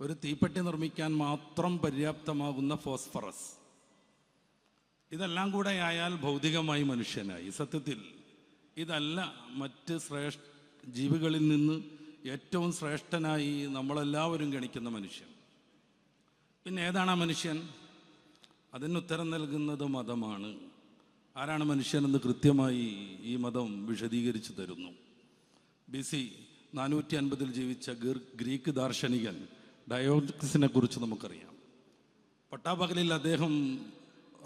ഒരു തീപ്പെട്ടി നിർമ്മിക്കാൻ മാത്രം പര്യാപ്തമാകുന്ന ഫോസ്ഫറസ്. ഇതെല്ലാം കൂടെ ആയാൽ ഭൗതികമായി മനുഷ്യനായി. സത്യത്തിൽ ഇതല്ല മറ്റ് ശ്രേഷ്ഠ ജീവികളിൽ നിന്ന് ഏറ്റവും ശ്രേഷ്ഠനായി നമ്മളെല്ലാവരും ഗണിക്കുന്ന മനുഷ്യൻ. പിന്നെ ഏതാണ് ആ മനുഷ്യൻ? അതിന് ഉത്തരം നൽകുന്നത് മതമാണ്. ആരാണ് മനുഷ്യനെന്ന് കൃത്യമായി ഈ മതം വിശദീകരിച്ചു തരുന്നു. ബി സി നാനൂറ്റി അൻപതിൽ ജീവിച്ച ഗ്രീക്ക് ദാർശനികൻ ഡയോക്സിനെ കുറിച്ച് നമുക്കറിയാം. പട്ടാപകലിൽ അദ്ദേഹം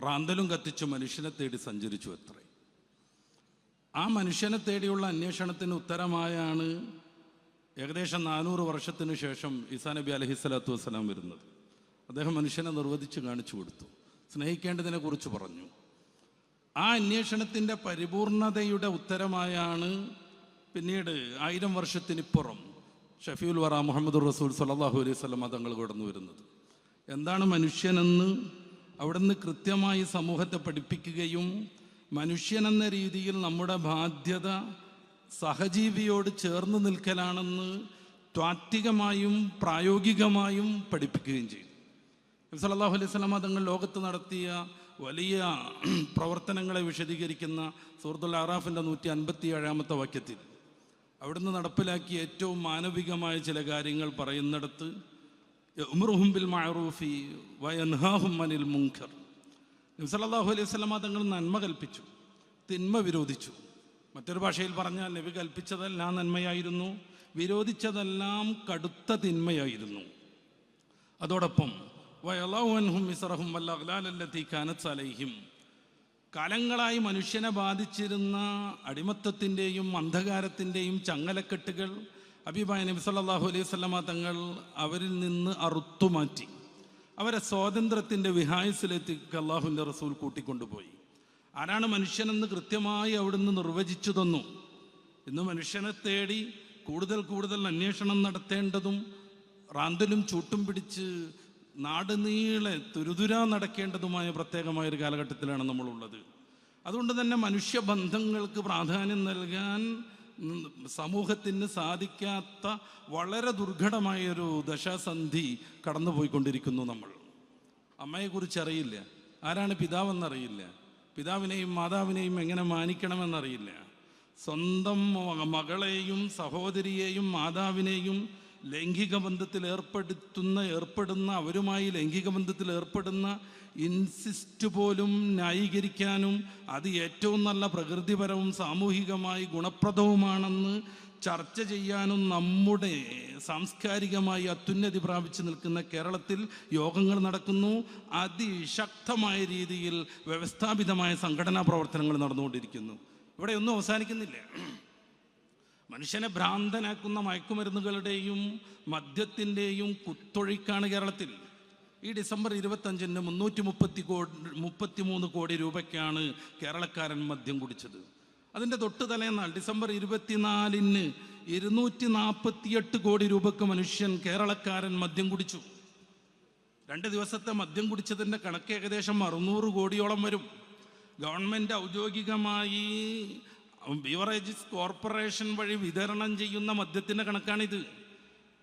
റാന്തലും കത്തിച്ചു മനുഷ്യനെ തേടി സഞ്ചരിച്ചു അത്രേ. ആ മനുഷ്യനെ തേടിയുള്ള അന്വേഷണത്തിന് ഉത്തരമായാണ് ഏകദേശം നാനൂറ് വർഷത്തിന് ശേഷം ഈസാ നബി അലഹി സ്വലാത്തു വസ്സലാം വരുന്നത്. അദ്ദേഹം മനുഷ്യനെ നിർവചിച്ച് കാണിച്ചു കൊടുത്തു. സ്നേഹിക്കേണ്ടതിനെ കുറിച്ച് പറഞ്ഞു. ആ അന്വേഷണത്തിന്റെ പരിപൂർണതയുടെ ഉത്തരമായാണ് പിന്നീട് ആയിരം വർഷത്തിനിപ്പുറം ഷഫീൽ വറ മുഹമ്മദ് റസൂൽ സലാഹു അലൈഹി സ്വലം തങ്ങൾ കടന്നു വരുന്നത്. എന്താണ് മനുഷ്യനെന്ന് അവിടുന്ന് കൃത്യമായി സമൂഹത്തെ പഠിപ്പിക്കുകയും മനുഷ്യനെന്ന രീതിയിൽ നമ്മുടെ ബാധ്യത സഹജീവിയോട് ചേർന്ന് നിൽക്കലാണെന്ന് ത്വാത്വികമായും പ്രായോഗികമായും പഠിപ്പിക്കുകയും ചെയ്തു. നബി അലൈഹി സ്വലാമ തങ്ങൾ ലോകത്ത് നടത്തിയ വലിയ പ്രവർത്തനങ്ങളെ വിശദീകരിക്കുന്ന സൂറത്തുൽ അറാഫിന്റെ നൂറ്റി അൻപത്തി ഏഴാമത്തെ വാക്യത്തിൽ അവിടുന്ന് നടപ്പിലാക്കിയ ഏറ്റവും മാനവികമായ ചില കാര്യങ്ങൾ പറയുന്നിടത്ത് ഉമർഹുംബിൽ മാറൂഫി മഅറൂഫി വയൻഹാഹും അനിൽ മുങ്കർ നബി സല്ലല്ലാഹു അലൈഹി സ്വലാമ തങ്ങൾ നന്മ കൽപ്പിച്ചു തിന്മ വിരോധിച്ചു. മറ്റൊരു ഭാഷയിൽ പറഞ്ഞാൽ നബി കൽപ്പിച്ചതെല്ലാം നന്മയായിരുന്നു വിരോധിച്ചതെല്ലാം കടുത്ത തിന്മയായിരുന്നു. അതോടൊപ്പം വയലാഹുഹും മിസറഹും വല്ല അലൈഹിം. കാലങ്ങളായി മനുഷ്യനെ ബാധിച്ചിരുന്ന അടിമത്തത്തിന്റെയും അന്ധകാരത്തിന്റെയും ചങ്ങലക്കെട്ടുകൾ അബിബായ നബി സല്ലാഹു അലൈഹി വസല്ലമ തങ്ങൾ അവരിൽ നിന്ന് അറുത്തുമാറ്റി അവരെ സ്വാതന്ത്ര്യത്തിന്റെ വിഹായസിലേക്ക് അള്ളാഹുവിന്റെ റസൂൽ കൂട്ടിക്കൊണ്ടുപോയി. ആരാണ് മനുഷ്യനെന്ന് കൃത്യമായി അവിടുന്ന് നിർവചിച്ചു തന്നു ഇന്ന് മനുഷ്യനെ തേടി കൂടുതൽ കൂടുതൽ അന്വേഷണം നടത്തേണ്ടതും റാന്തലും ചൂട്ടും പിടിച്ച് നാട് നീളെ തുരുതുരാ നടക്കേണ്ടതുമായ പ്രത്യേകമായ ഒരു കാലഘട്ടത്തിലാണ് നമ്മളുള്ളത്. അതുകൊണ്ട് തന്നെ മനുഷ്യബന്ധങ്ങൾക്ക് പ്രാധാന്യം നൽകാൻ സമൂഹത്തിന് സാധിക്കാത്ത വളരെ ദുർഘടമായൊരു ദശാസന്ധി കടന്നുപോയിക്കൊണ്ടിരിക്കുന്നു നമ്മൾ. അമ്മയെക്കുറിച്ച് അറിയില്ല ആരാണ് പിതാവെന്നറിയില്ല. പിതാവിനെയും മാതാവിനെയും എങ്ങനെ മാനിക്കണമെന്നറിയില്ല. സ്വന്തം മകളെയും സഹോദരിയെയും മാതാവിനെയും ലൈംഗിക ബന്ധത്തിൽ ഏർപ്പെടുത്തുന്ന ഏർപ്പെടുന്ന അവരുമായി ലൈംഗിക ബന്ധത്തിൽ ഏർപ്പെടുന്ന ഇൻസിസ്റ്റ് പോലും ന്യായീകരിക്കാനും അത് ഏറ്റവും നല്ല പ്രകൃതിപരവും സാമൂഹികമായി ഗുണപ്രദവുമാണെന്ന് ചർച്ച ചെയ്യാനും നമ്മുടെ സാംസ്കാരികമായി അത്യുന്നതി പ്രാപിച്ചു നിൽക്കുന്ന കേരളത്തിൽ യോഗങ്ങൾ നടക്കുന്നു. അതിശക്തമായ രീതിയിൽ വ്യവസ്ഥാപിതമായ സംഘടനാ പ്രവർത്തനങ്ങൾ നടന്നുകൊണ്ടിരിക്കുന്നു. ഇവിടെ ഒന്നും അവസാനിക്കുന്നില്ല. മനുഷ്യനെ ഭ്രാന്തനാക്കുന്ന മയക്കുമരുന്നുകളുടെയും മദ്യത്തിന്റെയും കുത്തൊഴുക്കാണ് കേരളത്തിൽ. ഈ ഡിസംബർ ഇരുപത്തഞ്ചിന് മുന്നൂറ്റി മുപ്പത്തി കോടി മുപ്പത്തി മൂന്ന് കോടി രൂപയ്ക്കാണ് കേരളക്കാരൻ മദ്യം കുടിച്ചത്. അതിന്റെ തൊട്ട് തലേന്നാൾ ഡിസംബർ ഇരുപത്തിനാലിന് ഇരുന്നൂറ്റി നാൽപ്പത്തിയെട്ട് കോടി രൂപയ്ക്ക് മനുഷ്യൻ കേരളക്കാരൻ മദ്യം കുടിച്ചു. രണ്ട് ദിവസത്തെ മദ്യം കുടിച്ചതിന്റെ കണക്ക് ഏകദേശം അറുന്നൂറ് കോടിയോളം വരും. ഗവൺമെന്റ് ഔദ്യോഗികമായി ബീവറേജസ് കോർപ്പറേഷൻ വഴി വിതരണം ചെയ്യുന്ന മദ്യത്തിന്റെ കണക്കാണിത്.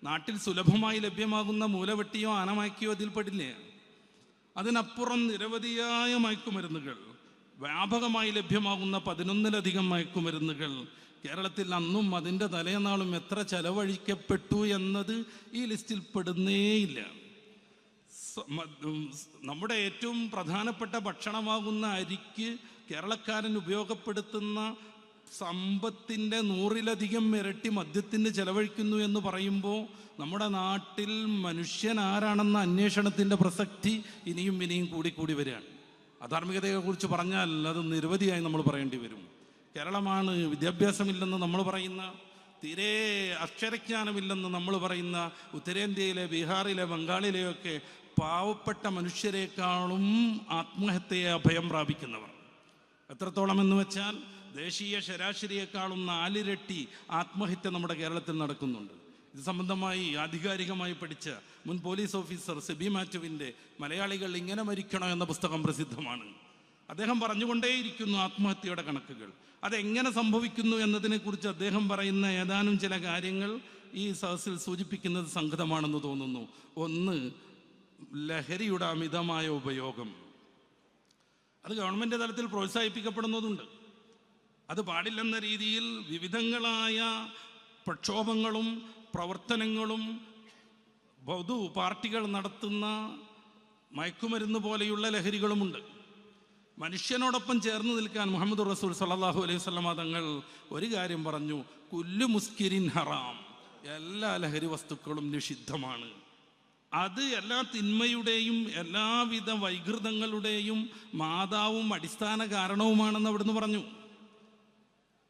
നാട്ടിൽ സുലഭമായി ലഭ്യമാകുന്ന മൂലവെട്ടിയോ ആനമാക്കിയോ അതിൽ പെടില്ലേ. അതിനപ്പുറം നിരവധിയായ മയക്കുമരുന്നുകൾ വ്യാപകമായി ലഭ്യമാകുന്ന പതിനൊന്നിലധികം മയക്കുമരുന്നുകൾ കേരളത്തിൽ അന്നും അതിന്റെ തലേനാളും എത്ര ചെലവഴിക്കപ്പെട്ടു എന്നത് ഈ ലിസ്റ്റിൽ പെടുന്നേയില്ല. നമ്മുടെ ഏറ്റവും പ്രധാനപ്പെട്ട ഭക്ഷണമാകുന്ന അരിക്ക് കേരളക്കാരൻ ഉപയോഗപ്പെടുത്തുന്ന സമ്പത്തിന്റെ നൂറിലധികം ഇരട്ടി മദ്യത്തിന് ചെലവഴിക്കുന്നു എന്ന് പറയുമ്പോൾ നമ്മുടെ നാട്ടിൽ മനുഷ്യൻ ആരാണെന്ന അന്വേഷണത്തിന്റെ പ്രസക്തി ഇനിയും ഇനിയും കൂടിക്കൂടി വരികയാണ്. അധാർമികതയെക്കുറിച്ച് പറഞ്ഞാൽ അത് നിരവധിയായി നമ്മൾ പറയേണ്ടി വരും. കേരളമാണ് വിദ്യാഭ്യാസമില്ലെന്ന് നമ്മൾ പറയുന്ന തീരെ അക്ഷരജ്ഞാനമില്ലെന്ന് നമ്മൾ പറയുന്ന ഉത്തരേന്ത്യയിലെ ബീഹാറിലെ ബംഗാളിലെയൊക്കെ പാവപ്പെട്ട മനുഷ്യരെക്കാളും ആത്മഹത്യയെ അഭയം പ്രാപിക്കുന്നവർ. എത്രത്തോളം എന്ന് വെച്ചാൽ ദേശീയ ശരാശരിയെക്കാളും നാലിരട്ടി ആത്മഹത്യ നമ്മുടെ കേരളത്തിൽ നടക്കുന്നുണ്ട്. ഇത് സംബന്ധമായി ആധികാരികമായി പഠിച്ച മുൻ പോലീസ് ഓഫീസർ സെബി മാറ്റുവിന്റെ മലയാളികൾ ഇങ്ങനെ മരിക്കണോ എന്ന പുസ്തകം പ്രസിദ്ധമാണ്. അദ്ദേഹം പറഞ്ഞുകൊണ്ടേയിരിക്കുന്നു ആത്മഹത്യയുടെ കണക്കുകൾ. അതെങ്ങനെ സംഭവിക്കുന്നു എന്നതിനെക്കുറിച്ച് അദ്ദേഹം പറയുന്ന ഏതാനും ചില കാര്യങ്ങൾ ഈ സദസ്സിൽ സൂചിപ്പിക്കുന്നത് സംഗതമാണെന്ന് തോന്നുന്നു. ഒന്ന് ലഹരിയുടെ അമിതമായ ഉപയോഗം. അത് ഗവൺമെന്റ് തലത്തിൽ പ്രോത്സാഹിപ്പിക്കപ്പെടുന്നതുണ്ട്. അത് പാടില്ലെന്ന രീതിയിൽ വിവിധങ്ങളായ പ്രക്ഷോഭങ്ങളും പ്രവർത്തനങ്ങളും പൊതു പാർട്ടികൾ നടത്തുന്ന മയക്കുമരുന്ന് പോലെയുള്ള ലഹരികളുമുണ്ട്. മനുഷ്യനോടൊപ്പം ചേർന്ന് നിൽക്കാൻ മുഹമ്മദ് റസൂൽ സല്ലാഹു അലൈഹി വസല്ലമ തങ്ങൾ ഒരു കാര്യം പറഞ്ഞു കുല്ലു മുസ്കിരിൻ ഹറാം. എല്ലാ ലഹരി വസ്തുക്കളും നിഷിദ്ധമാണ്. അത് എല്ലാ തിന്മയുടെയും എല്ലാവിധ വൈകൃതങ്ങളുടെയും മാതാവും അടിസ്ഥാന കാരണവുമാണെന്ന് അവിടുന്ന് പറഞ്ഞു.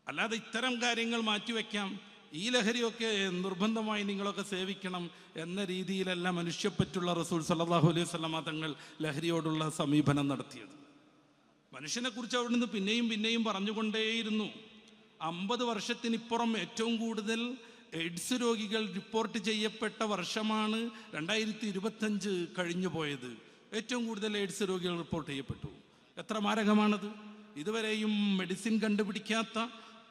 അല്ലാതെ ഇത്തരം കാര്യങ്ങൾ മാറ്റിവെക്കാം. ഈ ലഹരിയൊക്കെ നിർബന്ധമായി നിങ്ങളൊക്കെ സേവിക്കണം എന്ന രീതിയിലല്ല മനുഷ്യപ്പറ്റുള്ള റസൂൽ സല്ലാഹു അലൈഹി വസല്ലമ തങ്ങൾ ലഹരിയോടുള്ള സമീപനം നടത്തിയത്. മനുഷ്യനെ കുറിച്ച് അവിടുന്ന് പിന്നെയും പിന്നെയും പറഞ്ഞുകൊണ്ടേയിരുന്നു. അമ്പത് വർഷത്തിനിപ്പുറം ഏറ്റവും കൂടുതൽ എയ്ഡ്സ് രോഗികൾ റിപ്പോർട്ട് ചെയ്യപ്പെട്ട വർഷമാണ് രണ്ടായിരത്തി ഇരുപത്തഞ്ച് കഴിഞ്ഞു പോയത് ഏറ്റവും കൂടുതൽ എയ്ഡ്സ് രോഗികൾ റിപ്പോർട്ട് ചെയ്യപ്പെട്ടു. എത്ര മാരകമാണത്? ഇതുവരെയും മെഡിസിൻ കണ്ടുപിടിക്കാത്ത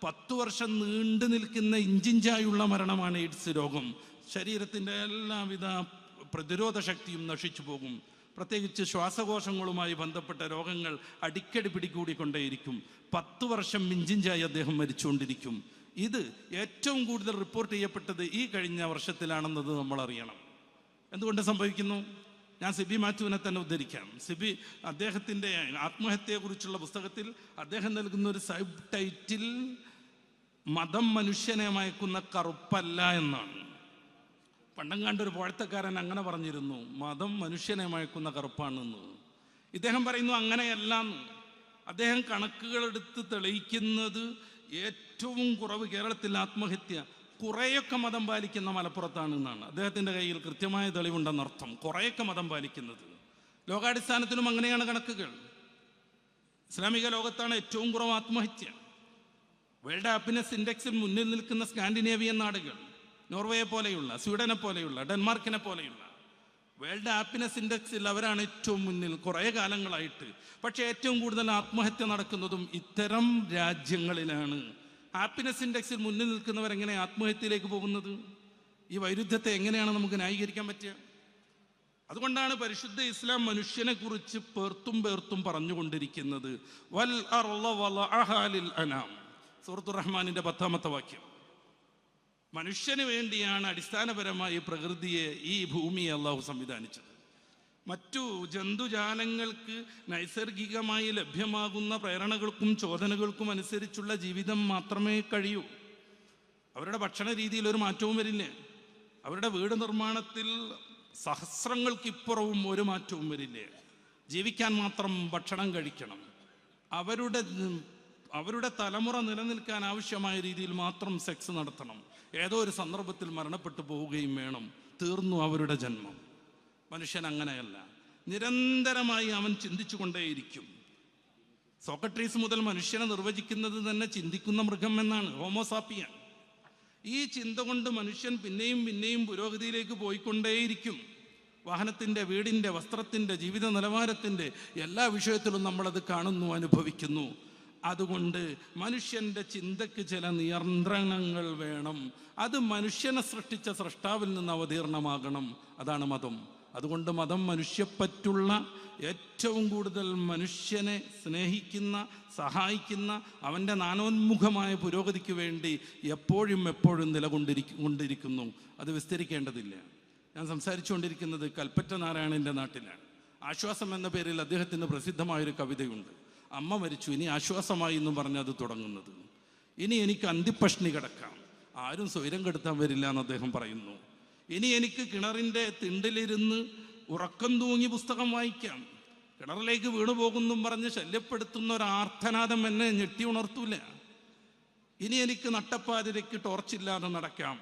പത്തു വർഷം നീണ്ടു നിൽക്കുന്ന ഇഞ്ചിഞ്ചായുള്ള മരണമാണ് എയ്ഡ്സ് രോഗം. ശരീരത്തിന്റെ എല്ലാവിധ പ്രതിരോധ ശക്തിയും നശിച്ചു പോകും. പ്രത്യേകിച്ച് ശ്വാസകോശങ്ങളുമായി ബന്ധപ്പെട്ട രോഗങ്ങൾ അടിക്കടി പിടികൂടിക്കൊണ്ടേയിരിക്കും. പത്ത് വർഷം മിഞ്ചിഞ്ചായി അദ്ദേഹം മരിച്ചുകൊണ്ടിരിക്കും. ഇത് ഏറ്റവും കൂടുതൽ റിപ്പോർട്ട് ചെയ്യപ്പെട്ടത് ഈ കഴിഞ്ഞ വർഷത്തിലാണെന്നത് നമ്മൾ അറിയണം എന്തുകൊണ്ട് സംഭവിക്കുന്നു? ഞാൻ സിബി മാത്യുവിനെ തന്നെ ഉദ്ധരിക്കാം. സിബി അദ്ദേഹത്തിന്റെ ആത്മഹത്യയെക്കുറിച്ചുള്ള പുസ്തകത്തിൽ അദ്ദേഹം നൽകുന്ന ഒരു സബ് ടൈറ്റിൽ മതം മനുഷ്യനെ മയക്കുന്ന കറുപ്പല്ല എന്നാണ്. പണ്ടങ്ങാണ്ട് ഒരു പോഴത്തക്കാരൻ അങ്ങനെ പറഞ്ഞിരുന്നു മതം മനുഷ്യനെ മയക്കുന്ന കറുപ്പാണെന്ന്. ഇദ്ദേഹം പറയുന്നു അങ്ങനെയല്ല അദ്ദേഹം കണക്കുകളെടുത്ത് തെളിയിക്കുന്നത് ഏറ്റവും കുറവ് കേരളത്തിൽ ആത്മഹത്യ. കുറേയൊക്കെ മതം പാലിക്കുന്ന മലപ്പുറത്താണ് എന്നാണ് അദ്ദേഹത്തിന്റെ കയ്യിൽ കൃത്യമായ തെളിവുണ്ടെന്നർത്ഥം കുറേയൊക്കെ മതം പാലിക്കുന്നത്. ലോകാടിസ്ഥാനത്തിലും അങ്ങനെയാണ് കണക്കുകൾ. ഇസ്ലാമിക ലോകത്താണ് ഏറ്റവും കുറവ് ആത്മഹത്യ. വേൾഡ് ഹാപ്പിനെസ് ഇൻഡെക്സിൽ മുന്നിൽ നിൽക്കുന്ന സ്കാൻഡിനേവിയൻ നാടുകൾ. നോർവേയെ പോലെയുള്ള സ്വീഡനെ പോലെയുള്ള ഡെൻമാർക്കിനെ പോലെയുള്ള. വേൾഡ് ഹാപ്പിനെസ് ഇൻഡെക്സിൽ അവരാണ് ഏറ്റവും മുന്നിൽ കുറേ കാലങ്ങളായിട്ട്. പക്ഷേ ഏറ്റവും കൂടുതൽ ആത്മഹത്യ നടക്കുന്നതും ഇത്തരം രാജ്യങ്ങളിലാണ്. ഹാപ്പിനെസ് ഇൻഡെക്സിൽ മുന്നിൽ നിൽക്കുന്നവർ എങ്ങനെ ആത്മഹത്യയിലേക്ക് പോകുന്നത്? ഈ വൈരുദ്ധ്യത്തെ എങ്ങനെയാണ് നമുക്ക് ന്യായീകരിക്കാൻ പറ്റുക? അതുകൊണ്ടാണ് പരിശുദ്ധ ഇസ്ലാം മനുഷ്യനെ കുറിച്ച് പേർത്തും പേർത്തും പറഞ്ഞുകൊണ്ടിരിക്കുന്നത്. വൽ അനാം. സുഹൃത്തു റഹ്മാനിന്റെ പത്താമത്തെ വാക്യം. മനുഷ്യന് വേണ്ടിയാണ് അടിസ്ഥാനപരമായി പ്രകൃതിയെ ഈ ഭൂമിയെ അള്ളാഹു സംവിധാനിച്ചത്. മറ്റു ജന്തുജാലങ്ങൾക്ക് നൈസർഗികമായി ലഭ്യമാകുന്ന പ്രേരണകൾക്കും ചോദനകൾക്കും അനുസരിച്ചുള്ള ജീവിതം മാത്രമേ കഴിയൂ. അവരുടെ ഭക്ഷണ രീതിയിൽ ഒരു മാറ്റവും വരില്ല. അവരുടെ വീട് നിർമ്മാണത്തിൽ സഹസ്രങ്ങൾക്കിപ്പുറവും ഒരു മാറ്റവും വരില്ല. ജീവിക്കാൻ മാത്രം ഭക്ഷണം കഴിക്കണം. അവരുടെ അവരുടെ തലമുറ നിലനിൽക്കാൻ ആവശ്യമായ രീതിയിൽ മാത്രം സെക്സ് നടത്തണം. ഏതോ ഒരു സന്ദർഭത്തിൽ മരണപ്പെട്ടു പോവുകയും വേണം. തീർന്നു അവരുടെ ജന്മം. മനുഷ്യൻ അങ്ങനെയല്ല. നിരന്തരമായി അവൻ ചിന്തിച്ചുകൊണ്ടേയിരിക്കും. സോക്രട്ടീസ് മുതൽ മനുഷ്യനെ നിർവചിക്കുന്നത് തന്നെ ചിന്തിക്കുന്ന മൃഗം എന്നാണ് ഹോമോസാപ്പിയൻ ഈ ചിന്ത കൊണ്ട് മനുഷ്യൻ പിന്നെയും പിന്നെയും പുരോഗതിയിലേക്ക് പോയിക്കൊണ്ടേയിരിക്കും. വാഹനത്തിന്റെ വീടിന്റെ വസ്ത്രത്തിന്റെ ജീവിത നിലവാരത്തിന്റെ എല്ലാ വിഷയത്തിലും നമ്മളത് കാണുന്നു അനുഭവിക്കുന്നു. അതുകൊണ്ട് മനുഷ്യന്റെ ചിന്തയ്ക്ക് ചില നിയന്ത്രണങ്ങൾ വേണം. അത് മനുഷ്യനെ സൃഷ്ടിച്ച സൃഷ്ടാവിൽ നിന്ന് അവതീർണമാകണം. അതാണ് മതം. അതുകൊണ്ട് മതം മനുഷ്യപ്പറ്റുള്ള ഏറ്റവും കൂടുതൽ മനുഷ്യനെ സ്നേഹിക്കുന്ന സഹായിക്കുന്ന അവന്റെ നാനോന്മുഖമായ പുരോഗതിക്ക് വേണ്ടി എപ്പോഴും എപ്പോഴും നിലകൊണ്ടിരിക്കും കൊണ്ടിരിക്കുന്നു. അത് വിസ്തരിക്കേണ്ടതില്ല. ഞാൻ സംസാരിച്ചുകൊണ്ടിരിക്കുന്നത് കൽപ്പറ്റ നാരായണന്റെ നാട്ടിലാണ്. ആശ്വാസം എന്ന പേരിൽ അദ്ദേഹത്തിന് പ്രസിദ്ധമായൊരു കവിതയുണ്ട്. അമ്മ മരിച്ചു ഇനി ആശ്വാസമായി എന്നും പറഞ്ഞ് അത് തുടങ്ങുന്നത്. ഇനി എനിക്ക് അന്തിപ്പഷ്ണി കിടക്കാം. ആരും സ്വൈരം കെടുത്താൻ വരില്ല എന്ന് അദ്ദേഹം പറയുന്നു. ഇനി എനിക്ക് കിണറിന്റെ തിണ്ടിലിരുന്ന് ഉറക്കം തൂങ്ങി പുസ്തകം വായിക്കാം. കിണറിലേക്ക് വീണു പോകുന്നും പറഞ്ഞ് ശല്യപ്പെടുത്തുന്ന ഒരു ആർത്തനാദം എന്നെ ഞെട്ടി ഉണർത്തൂല. ഇനി എനിക്ക് നട്ടപ്പാതിരയ്ക്ക് ടോർച്ചില്ലാതെ നടക്കാം.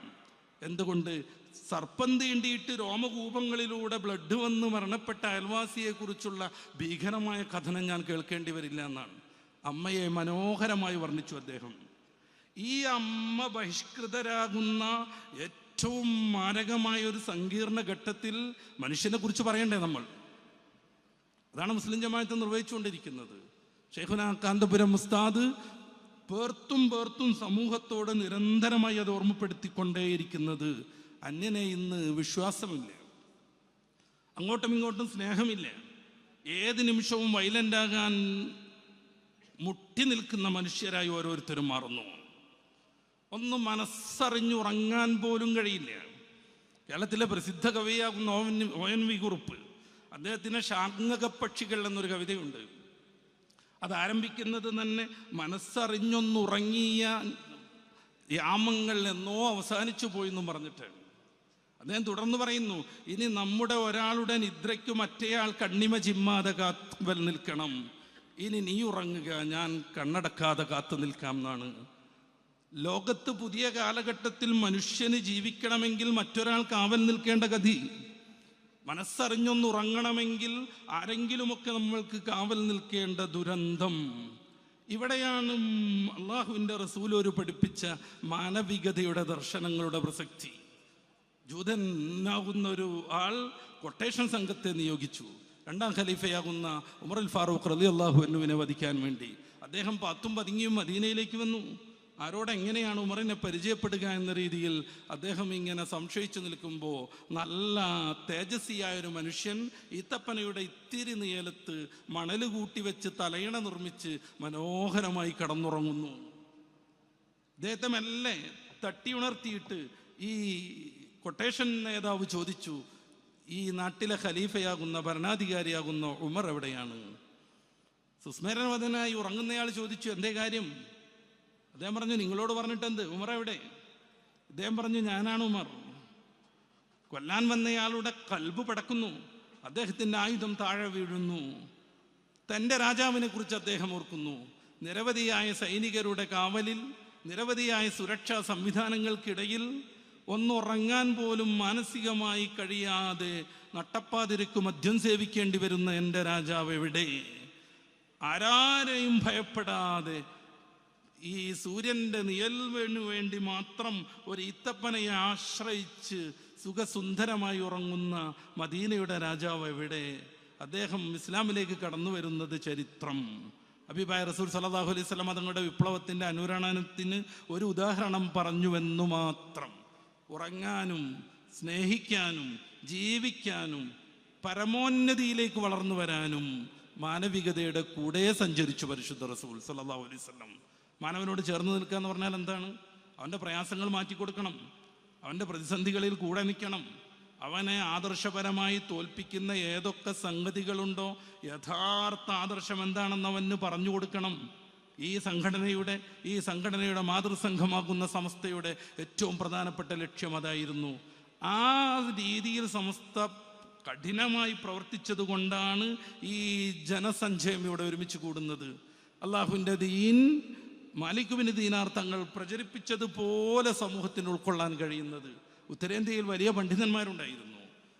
എന്തുകൊണ്ട്? സർപ്പം തീണ്ടിയിട്ട് രോമകൂപങ്ങളിലൂടെ ബ്ലഡ് വന്ന് മരണപ്പെട്ട അയൽവാസിയെക്കുറിച്ചുള്ള ഭീകരമായ കഥനം ഞാൻ കേൾക്കേണ്ടി വരില്ല എന്നാണ്. അമ്മയെ മനോഹരമായി വർണിച്ചു അദ്ദേഹം. ഈ അമ്മ ബഹിഷ്കൃതരാകുന്ന ഏറ്റവും മാരകമായ ഒരു സങ്കീർണ ഘട്ടത്തിൽ മനുഷ്യനെ കുറിച്ച് പറയണ്ടേ നമ്മൾ? അതാണ് മുസ്ലിം ജമാഅത്ത് നിർവഹിച്ചുകൊണ്ടിരിക്കുന്നത്. ഷെയ്ഖുന കാന്തപുരം മുസ്താദ് പേർത്തും പേർത്തും സമൂഹത്തോട് നിരന്തരമായി അത് ഓർമ്മപ്പെടുത്തിക്കൊണ്ടേയിരിക്കുന്നത്. അന്യനെ ഇന്ന് വിശ്വാസമില്ല. അങ്ങോട്ടും ഇങ്ങോട്ടും സ്നേഹമില്ല. ഏത് നിമിഷവും വൈലന്റാകാൻ മുട്ടി നിൽക്കുന്ന മനുഷ്യരായി ഓരോരുത്തരും മാറുന്നു. ഒന്ന് മനസ്സറിഞ്ഞുറങ്ങാൻ പോലും കഴിയില്ല. കേരളത്തിലെ പ്രസിദ്ധ കവിയാകുന്ന O N O N V Kurup അദ്ദേഹത്തിന് ശാങ്കക പക്ഷികൾ എന്നൊരു കവിതയുണ്ട്. അത് ആരംഭിക്കുന്നത് തന്നെ മനസ്സറിഞ്ഞൊന്നുറങ്ങിയ യാമങ്ങൾ എന്നോ അവസാനിച്ചു പോയി എന്നും പറഞ്ഞിട്ടാണ് അദ്ദേഹം തുടർന്ന് പറയുന്നു ഇനി നമ്മുടെ ഒരാളുടെ നിദ്രയ്ക്ക് മറ്റേയാൾ കണ്ണിമ ചിമ്മാതെ കാത്തുവൽ നിൽക്കണം. ഇനി നീ ഉറങ്ങുക ഞാൻ കണ്ണടക്കാതെ കാത്തു നിൽക്കാം എന്നാണ് ലോകത്ത് പുതിയ കാലഘട്ടത്തിൽ മനുഷ്യന് ജീവിക്കണമെങ്കിൽ മറ്റൊരാൾ കാവൽ നിൽക്കേണ്ട ഗതി. മനസ്സറിഞ്ഞൊന്നുറങ്ങണമെങ്കിൽ ആരെങ്കിലുമൊക്കെ നമ്മൾക്ക് കാവൽ നിൽക്കേണ്ട ദുരന്തം. ഇവിടെയാണ് അള്ളാഹുവിന്റെ റസൂൽ ഒരു പഠിപ്പിച്ച മാനവികതയുടെ ദർശനങ്ങളുടെ പ്രസക്തി. ജൂതനാകുന്ന ഒരു ആൾ കൊട്ടേഷൻ സംഘത്തെ നിയോഗിച്ചു. രണ്ടാം ഖലീഫയാകുന്ന ഉമർ അൽ ഫാറൂഖ് റലി അള്ളാഹു വധിക്കാൻ വേണ്ടി. അദ്ദേഹം പാത്തും പതുങ്ങിയും മദീനയിലേക്ക് വന്നു. ആരോട് എങ്ങനെയാണ് ഉമറിനെ പരിചയപ്പെടുക എന്ന രീതിയിൽ അദ്ദേഹം ഇങ്ങനെ സംശയിച്ചു നിൽക്കുമ്പോൾ നല്ല തേജസ്വിയായ ഒരു മനുഷ്യൻ ഈത്തപ്പനയുടെ ഇത്തിരി നീലത്ത് മണൽ കൂട്ടി വെച്ച് തലയിണ നിർമ്മിച്ച് മനോഹരമായി കടന്നുറങ്ങുന്നു. അദ്ദേഹത്തെ മെല്ലെ തട്ടി ഉണർത്തിയിട്ട് ഈ കൊട്ടേഷൻ നേതാവ് ചോദിച്ചു ഈ നാട്ടിലെ ഖലീഫയാകുന്ന ഭരണാധികാരിയാകുന്ന ഉമർ എവിടെയാണ്? സുസ്മരണവതനായി ഉറങ്ങുന്നയാൾ ചോദിച്ചു എന്തേ കാര്യം? അദ്ദേഹം പറഞ്ഞു നിങ്ങളോട് പറഞ്ഞിട്ട് എന്ത് ഉമർ എവിടെ? അദ്ദേഹം പറഞ്ഞു ഞാനാണ് ഉമർ. കൊല്ലാൻ വന്നയാളുടെ കൽബ് പടക്കുന്നു. അദ്ദേഹത്തിന്റെ ആയുധം താഴെ വീഴുന്നു. തന്റെ രാജാവിനെ കുറിച്ച് അദ്ദേഹം ഓർക്കുന്നു. നിരവധിയായ സൈനികരുടെ കാവലിൽ നിരവധിയായ സുരക്ഷാ സംവിധാനങ്ങൾക്കിടയിൽ ഒന്നുറങ്ങാൻ പോലും മാനസികമായി കഴിയാതെ നട്ടപ്പാതിരക്ക് മദ്യം സേവിക്കേണ്ടി വരുന്ന എന്റെ രാജാവ് എവിടെ? ആരാരെയും ഭയപ്പെടാതെ ഈ സൂര്യന്റെ നിഴലിനു വേണ്ടി മാത്രം ഒരു ഈത്തപ്പനയെ ആശ്രയിച്ച് സുഖസുന്ദരമായി ഉറങ്ങുന്ന മദീനയുടെ രാജാവ് എവിടെ? അദ്ദേഹം ഇസ്ലാമിലേക്ക് കടന്നു വരുന്നത് ചരിത്രം. അബിബായ റസൂൽ സലാഹു അലൈഹി സ്വലം തങ്ങളുടെ വിപ്ലവത്തിന്റെ അനുരണനത്തിന് ഒരു ഉദാഹരണം പറഞ്ഞുവെന്നു മാത്രം. ഉറങ്ങാനും സ്നേഹിക്കാനും ജീവിക്കാനും പരമോന്നതിയിലേക്ക് വളർന്നു വരാനും മാനവികതയുടെ കൂടെ സഞ്ചരിച്ചു പരിശുദ്ധ റസൂൽ സലാഹു അലൈഹി സ്വലം മാനവനോട് ചേർന്ന് നിൽക്കുക എന്ന് പറഞ്ഞാൽ എന്താണ്? അവന്റെ പ്രയാസങ്ങൾ മാറ്റിക്കൊടുക്കണം. അവന്റെ പ്രതിസന്ധികളിൽ കൂടെ നിൽക്കണം. അവനെ ആദർശപരമായി തോൽപ്പിക്കുന്ന ഏതൊക്കെ സംഗതികളുണ്ടോ യഥാർത്ഥ ആദർശം എന്താണെന്ന് അവന് പറഞ്ഞു കൊടുക്കണം. ഈ സംഘടനയുടെ ഈ സംഘടനയുടെ മാതൃസംഘമാകുന്ന സംസ്ഥയുടെ ഏറ്റവും പ്രധാനപ്പെട്ട ലക്ഷ്യം അതായിരുന്നു. ആ രീതിയിൽ സംസ്ഥ കഠിനമായി പ്രവർത്തിച്ചത് കൊണ്ടാണ് ഈ ജനസഞ്ചയം ഇവിടെ ഒരുമിച്ച് കൂടുന്നത്. അള്ളാഹുവിന്റെ ദീൻ മാലിക്കുവിന് ദീനാർ തങ്ങൾ പ്രചരിപ്പിച്ചതുപോലെ സമൂഹത്തിന് ഉൾക്കൊള്ളാൻ കഴിയുന്നത്. ഉത്തരേന്ത്യയിൽ വലിയ പണ്ഡിതന്മാരുണ്ടായിരുന്നു.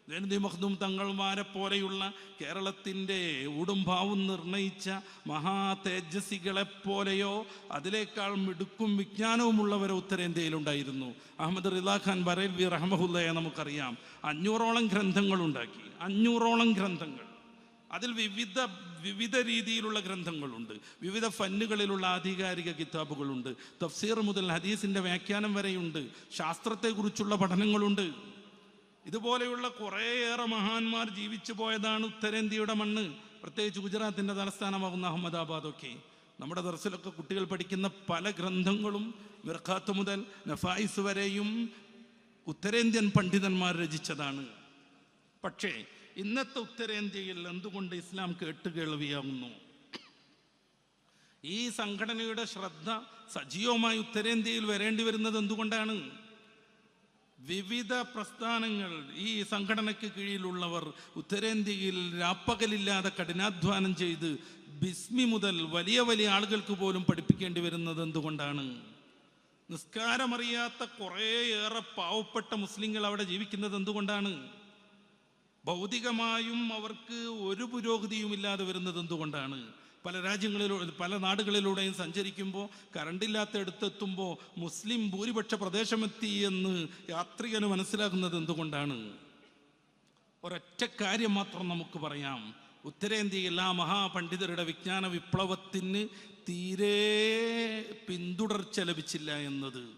ജനതി മഹ്ദും തങ്ങൾമാരെ പോലെയുള്ള കേരളത്തിന്റെ ഉടുംഭാവും നിർണയിച്ച മഹാ തേജസ്സികളെ പോലെയോ അതിനേക്കാൾ മിടുക്കും വിജ്ഞാനവുമുള്ളവരെ ഉത്തരേന്ത്യയിലുണ്ടായിരുന്നു. അഹമ്മദ് റിദാ ഖാൻ ബറേൽവി റഹ്മഹുല്ലയെ നമുക്കറിയാം. അഞ്ഞൂറോളം ഗ്രന്ഥങ്ങളുണ്ടാക്കി. അഞ്ഞൂറോളം ഗ്രന്ഥങ്ങൾ. അതിൽ വിവിധ വിവിധ രീതിയിലുള്ള ഗ്രന്ഥങ്ങളുണ്ട്. വിവിധ ഫന്നുകളിലുള്ള ആധികാരിക കിതാബുകളുണ്ട്. തഫ്സീർ മുതൽ ഹദീസിന്റെ വ്യാഖ്യാനം വരെയുണ്ട്. ശാസ്ത്രത്തെക്കുറിച്ചുള്ള പഠനങ്ങളുണ്ട്. ഇതുപോലെയുള്ള കുറേയേറെ മഹാന്മാർ ജീവിച്ചു പോയതാണ് ഉത്തരേന്ത്യയുടെ മണ്ണ്. പ്രത്യേകിച്ച് ഗുജറാത്തിന്റെ തലസ്ഥാനമാകുന്ന അഹമ്മദാബാദൊക്കെ. നമ്മുടെ ദർസിലൊക്കെ കുട്ടികൾ പഠിക്കുന്ന പല ഗ്രന്ഥങ്ങളും മിർഖാത്ത് മുതൽ നഫായിസ് വരെയും ഉത്തരേന്ത്യൻ പണ്ഡിതന്മാർ രചിച്ചതാണ്. പക്ഷേ ഇന്നത്തെ ഉത്തരേന്ത്യയിൽ എന്തുകൊണ്ട് ഇസ്ലാം കേട്ടുകേൾവിയാവുന്നു? ഈ സംഘടനയുടെ ശ്രദ്ധ സജീവമായി ഉത്തരേന്ത്യയിൽ വരേണ്ടി വരുന്നത് എന്തുകൊണ്ടാണ്? വിവിധ പ്രസ്ഥാനങ്ങൾ ഈ സംഘടനയ്ക്ക് കീഴിലുള്ളവർ ഉത്തരേന്ത്യയിൽ രാപ്പകലില്ലാതെ കഠിനാധ്വാനം ചെയ്ത് ബിസ്മി മുതൽ വലിയ വലിയ ആളുകൾക്ക് പോലും പഠിപ്പിക്കേണ്ടി വരുന്നത് എന്തുകൊണ്ടാണ്? നിസ്കാരമറിയാത്ത കുറേയേറെ പാവപ്പെട്ട മുസ്ലിങ്ങൾ അവിടെ ജീവിക്കുന്നത് എന്തുകൊണ്ടാണ്? ഭൗതികമായും അവർക്ക് ഒരു പുരോഗതിയും ഇല്ലാതെ വരുന്നത് എന്തുകൊണ്ടാണ്? പല രാജ്യങ്ങളിലൂടെ പല നാടുകളിലൂടെയും സഞ്ചരിക്കുമ്പോൾ കറണ്ടില്ലാത്ത അടുത്തെത്തുമ്പോൾ മുസ്ലിം ഭൂരിപക്ഷ പ്രദേശമെത്തി എന്ന് യാത്രികന് മനസ്സിലാക്കുന്നത് എന്തുകൊണ്ടാണ്? ഒരൊറ്റ കാര്യം മാത്രം നമുക്ക് പറയാം. ഉത്തരേന്ത്യയിൽ ആ മഹാപണ്ഡിതരുടെ വിജ്ഞാന വിപ്ലവത്തിന് തീരെ പിന്തുടർച്ച ലഭിച്ചില്ല എന്നത്.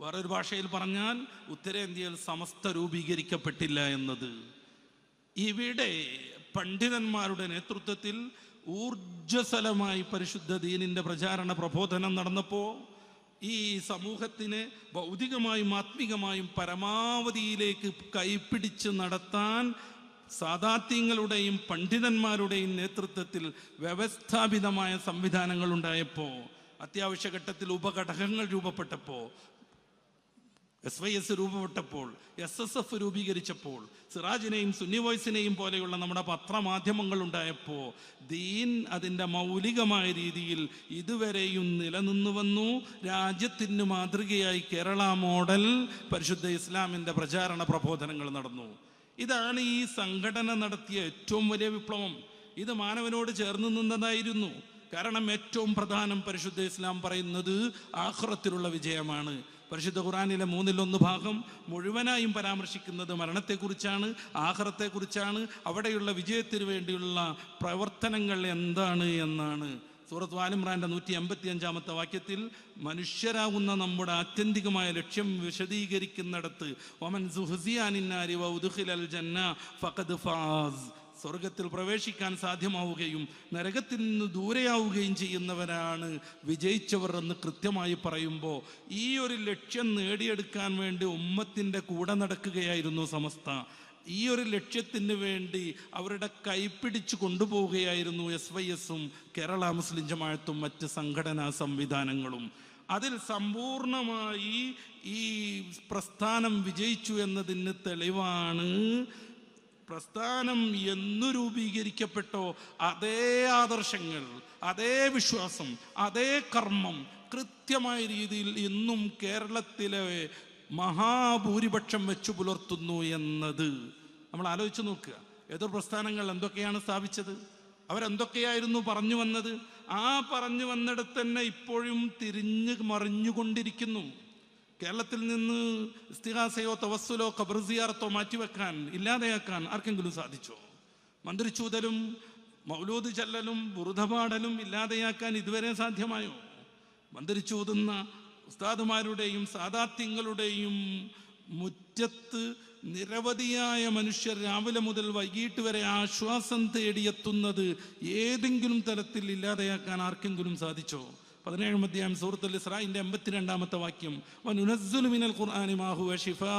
വേറൊരു ഭാഷയിൽ പറഞ്ഞാൽ ഉത്തരേന്ത്യയിൽ സമസ്ത രൂപീകരിക്കപ്പെട്ടില്ല എന്നത്. ഇവിടെ പണ്ഡിതന്മാരുടെ നേതൃത്വത്തിൽ ഊർജസ്വലമായി പരിശുദ്ധ ദീനിന്റെ പ്രചാരണ പ്രബോധനം നടന്നപ്പോൾ ഈ സമൂഹത്തിന് ഭൗതികമായും ആത്മികമായും പരമാവധിയിലേക്ക് കൈപ്പിടിച്ച് നടത്താൻ സാദാത്യങ്ങളുടെയും പണ്ഡിതന്മാരുടെയും നേതൃത്വത്തിൽ വ്യവസ്ഥാപിതമായ സംവിധാനങ്ങൾ ഉണ്ടായപ്പോൾ അത്യാവശ്യ ഘട്ടത്തിൽ ഉപഘടകങ്ങൾ രൂപപ്പെട്ടപ്പോൾ എസ് വൈ എസ് രൂപപ്പെട്ടപ്പോൾ എസ് എസ് എഫ് രൂപീകരിച്ചപ്പോൾ സിറാജിനെയും സുന്നി വോയ്സിനെയും പോലെയുള്ള നമ്മുടെ പത്രമാധ്യമങ്ങൾ ഉണ്ടായപ്പോൾ ദീൻ അതിന്റെ മൗലികമായ രീതിയിൽ ഇതുവരെയും നിലനിന്നു വന്നു. രാജ്യത്തിന് മാതൃകയായി കേരള മോഡൽ പരിശുദ്ധ ഇസ്ലാമിന്റെ പ്രചാരണ പ്രബോധനങ്ങൾ നടന്നു. ഇതാണ് ഈ സംഘടന നടത്തിയ ഏറ്റവും വലിയ വിപ്ലവം. ഇത് മാനവനോട് ചേർന്ന് നിന്നതായിരുന്നു. കാരണം ഏറ്റവും പ്രധാനം പരിശുദ്ധ ഇസ്ലാം പറയുന്നത് ആഹ്റത്തിലുള്ള വിജയമാണ്. പരിശുദ്ധ ഖുറാനിലെ മൂന്നിലൊന്ന് ഭാഗം മുഴുവനായും പരാമർശിക്കുന്നത് മരണത്തെക്കുറിച്ചാണ് ആഹ്റത്തെക്കുറിച്ചാണ് അവിടെയുള്ള വിജയത്തിന് വേണ്ടിയുള്ള പ്രവർത്തനങ്ങൾ എന്താണ് എന്നാണ്. സൂറത്ത് ആലിമ്രാന്റെ നൂറ്റി എൺപത്തി അഞ്ചാമത്തെ വാക്യത്തിൽ മനുഷ്യരാകുന്ന നമ്മുടെ ആത്യന്തികമായ ലക്ഷ്യം വിശദീകരിക്കുന്നിടത്ത് ഒമൻ സുഹസിയാനിന്നാരി വൗദുഹിലൽ ജന്ന ഫഖദ് ഫാസ്. സ്വർഗത്തിൽ പ്രവേശിക്കാൻ സാധ്യമാവുകയും നരകത്തിൽ നിന്ന് ദൂരെയാവുകയും ചെയ്യുന്നവരാണ് വിജയിച്ചവർ എന്ന് കൃത്യമായി പറയുമ്പോൾ ഈ ഒരു ലക്ഷ്യം നേടിയെടുക്കാൻ വേണ്ടി ഉമ്മത്തിന്റെ കൂടെ നടക്കുകയായിരുന്നു സമസ്ത. ഈ ഒരു ലക്ഷ്യത്തിന് വേണ്ടി അവരുടെ കൈപ്പിടിച്ച് കൊണ്ടുപോവുകയായിരുന്നു എസ് വൈ എസും കേരള മുസ്ലിം ജമാഅത്തും മറ്റ് സംഘടനാ സംവിധാനങ്ങളും. അതിൽ സമ്പൂർണമായി ഈ പ്രസ്ഥാനം വിജയിച്ചു എന്നതിന് തെളിവാണ് പ്രസ്ഥാനം എന്നു രൂപീകരിക്കപ്പെട്ടോ അതേ ആദർശങ്ങൾ അതേ വിശ്വാസം അതേ കർമ്മം കൃത്യമായ രീതിയിൽ ഇന്നും കേരളത്തിലെ മഹാഭൂരിപക്ഷം വെച്ചു പുലർത്തുന്നു എന്നത്. നമ്മൾ ആലോചിച്ച് നോക്കുക. ഏതൊരു പ്രസ്ഥാനങ്ങൾ എന്തൊക്കെയാണ് സ്ഥാപിച്ചത്? അവരെന്തൊക്കെയായിരുന്നു പറഞ്ഞു വന്നത്? ആ പറഞ്ഞു വന്നിടത്ത് തന്നെ ഇപ്പോഴും തിരിഞ്ഞ് മറിഞ്ഞുകൊണ്ടിരിക്കുന്നു. കേരളത്തിൽ നിന്ന് ഇസ്തിഹാസയോ തവസ്സുലോ ഖബർസിയാറത്തോ മാറ്റിവെക്കാൻ ഇല്ലാതെയാക്കാൻ ആർക്കെങ്കിലും സാധിച്ചോ? മന്ത്രിച്ചൂതലും മൗലൂദ് ചല്ലലും ബുറുധപാടലും ഇല്ലാതെയാക്കാൻ ഇതുവരെ സാധ്യമായോ? മന്ത്രിച്ചൂതുന്ന ഉസ്താദുമാരുടെയും സാദാത്യങ്ങളുടെയും മുറ്റത്ത് നിരവധിയായ മനുഷ്യർ രാവിലെ മുതൽ വൈകിട്ട് വരെ ആശ്വാസം തേടിയെത്തുന്നത് ഏതെങ്കിലും തരത്തിൽ ഇല്ലാതെയാക്കാൻ ആർക്കെങ്കിലും സാധിച്ചോ? പതിനേഴാം അധ്യായം സൂറത്തുൽ ഇസ്രായിന്റെ എൺപത്തിരണ്ടാമത്തെ വാക്യം മിനൽ ഖുർആനി മാ ഹുവ ശിഫാ.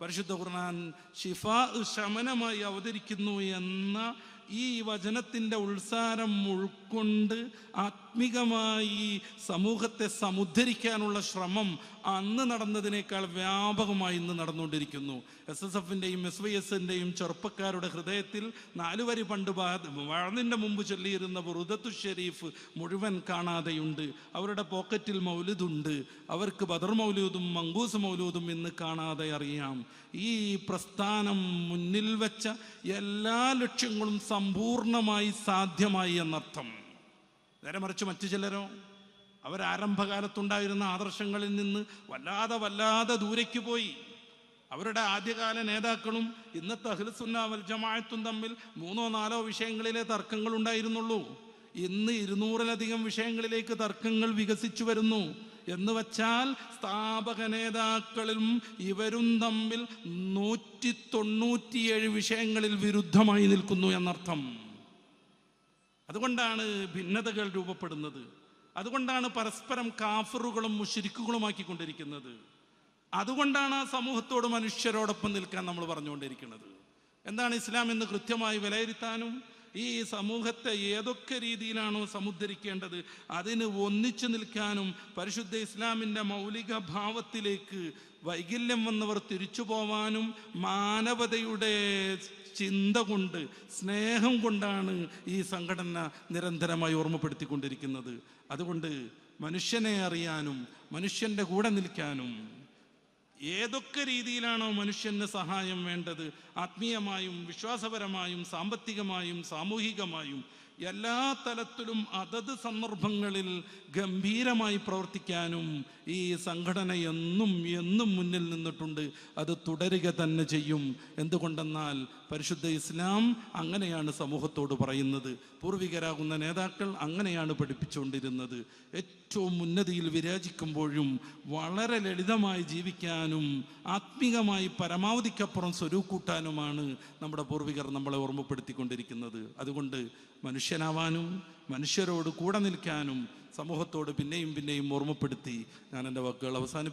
പരിശുദ്ധ ഖുർആൻ ഷിഫാ ശമനമായി അവതരിക്കുന്നു എന്ന ഈ വചനത്തിന്റെ ഉത്സാരം ഉൾക്കൊണ്ട് ആത്മികമായി സമൂഹത്തെ സമുദ്ധരിക്കാനുള്ള ശ്രമം അന്ന് നടന്നതിനേക്കാൾ വ്യാപകമായി ഇന്ന് നടന്നുകൊണ്ടിരിക്കുന്നു. എസ് എസ് എഫിന്റെയും എസ് വൈ എസിന്റെയും ചെറുപ്പക്കാരുടെ ഹൃദയത്തിൽ നാലുവരി പണ്ട് വളർന്നതിന്റെ മുമ്പ് ചൊല്ലിയിരുന്ന ബുറുദത്തു ഷെരീഫ് മുഴുവൻ കാണാതെയുണ്ട്. അവരുടെ പോക്കറ്റിൽ മൗലിദുണ്ട്. അവർക്ക് ബദർ മൗലൂദും മങ്കൂസ് മൗലൂദും ഇന്ന് കാണാതെ അറിയാം. ഈ പ്രസ്ഥാനം മുന്നിൽ വെച്ച എല്ലാ ലക്ഷ്യങ്ങളും സമ്പൂർണമായി സാധ്യമായി എന്നർത്ഥം. നേരെ മറിച്ച് മറ്റു ചിലരോ അവരാരംഭകാലത്തുണ്ടായിരുന്ന ആദർശങ്ങളിൽ നിന്ന് വല്ലാതെ വല്ലാതെ ദൂരയ്ക്ക് പോയി. അവരുടെ ആദ്യകാല നേതാക്കളും ഇന്നത്തെ അഖിൽസുന്ന വൽ ജമാഅത്തും തമ്മിൽ മൂന്നോ നാലോ വിഷയങ്ങളിലെ തർക്കങ്ങൾ ഉണ്ടായിരുന്നുള്ളൂ. ഇന്ന് ഇരുന്നൂറിലധികം വിഷയങ്ങളിലേക്ക് തർക്കങ്ങൾ വികസിച്ചു വരുന്നു. എന്ന് വച്ചാൽ സ്ഥാപക നേതാക്കളും ഇവരും തമ്മിൽ നൂറ്റി തൊണ്ണൂറ്റിയേഴ് വിഷയങ്ങളിൽ വിരുദ്ധമായി നിൽക്കുന്നു എന്നർത്ഥം. അതുകൊണ്ടാണ് ഭിന്നതകൾ രൂപപ്പെടുന്നത്. അതുകൊണ്ടാണ് പരസ്പരം കാഫറുകളും മുഷിരിക്കുകളുമാക്കിക്കൊണ്ടിരിക്കുന്നത് അതുകൊണ്ടാണ് ആ സമൂഹത്തോട് മനുഷ്യരോടൊപ്പം നിൽക്കാൻ നമ്മൾ പറഞ്ഞുകൊണ്ടിരിക്കുന്നത്. എന്താണ് ഇസ്ലാം എന്ന് കൃത്യമായി വിലയിരുത്താനും ഈ സമൂഹത്തെ ഏതൊക്കെ രീതിയിലാണോ സമുദ്ധരിക്കേണ്ടത് അതിന് ഒന്നിച്ചു നിൽക്കാനും പരിശുദ്ധ ഇസ്ലാമിന്റെ മൗലിക ഭാവത്തിലേക്ക് വൈകല്യം വന്നവർ തിരിച്ചു പോവാനും മാനവതയുടെ ചിന്ത കൊണ്ട് സ്നേഹം കൊണ്ടാണ് ഈ സംഘടന നിരന്തരമായി ഓർമ്മപ്പെടുത്തിക്കൊണ്ടിരിക്കുന്നത്. അതുകൊണ്ട് മനുഷ്യനെ അറിയാനും മനുഷ്യന്റെ കൂടെ നിൽക്കാനും ഏതൊക്കെ രീതിയിലാണോ മനുഷ്യന് സഹായം വേണ്ടത് ആത്മീയമായും വിശ്വാസപരമായും സാമ്പത്തികമായും സാമൂഹികമായും എല്ലാ തലത്തിലും അതത് സന്ദർഭങ്ങളിൽ ഗംഭീരമായി പ്രവർത്തിക്കാനും ഈ സംഘടന എന്നും എന്നും മുന്നിൽ നിന്നിട്ടുണ്ട്. അത് തുടരുക തന്നെ ചെയ്യും. എന്തുകൊണ്ടെന്നാൽ പരിശുദ്ധ ഇസ്ലാം അങ്ങനെയാണ് സമൂഹത്തോട് പറയുന്നത്. പൂർവികരാകുന്ന നേതാക്കൾ അങ്ങനെയാണ് പഠിപ്പിച്ചുകൊണ്ടിരുന്നത്. ഏറ്റവും ഉന്നതിയിൽ വിരാജിക്കുമ്പോഴും വളരെ ലളിതമായി ജീവിക്കാനും ആത്മീകമായി പരമാവധിക്കപ്പുറം സ്വരൂക്കൂട്ടാനുമാണ് നമ്മുടെ പൂർവികർ നമ്മളെ ഓർമ്മപ്പെടുത്തിക്കൊണ്ടിരിക്കുന്നത്. അതുകൊണ്ട് മനുഷ്യനാവാനും മനുഷ്യരോട് കൂടെ നിൽക്കാനും സമൂഹത്തോട് പിന്നെയും പിന്നെയും ഓർമ്മപ്പെടുത്തി ഞാൻ എന്റെ വാക്കുകൾ അവസാനിപ്പിക്കുന്നു.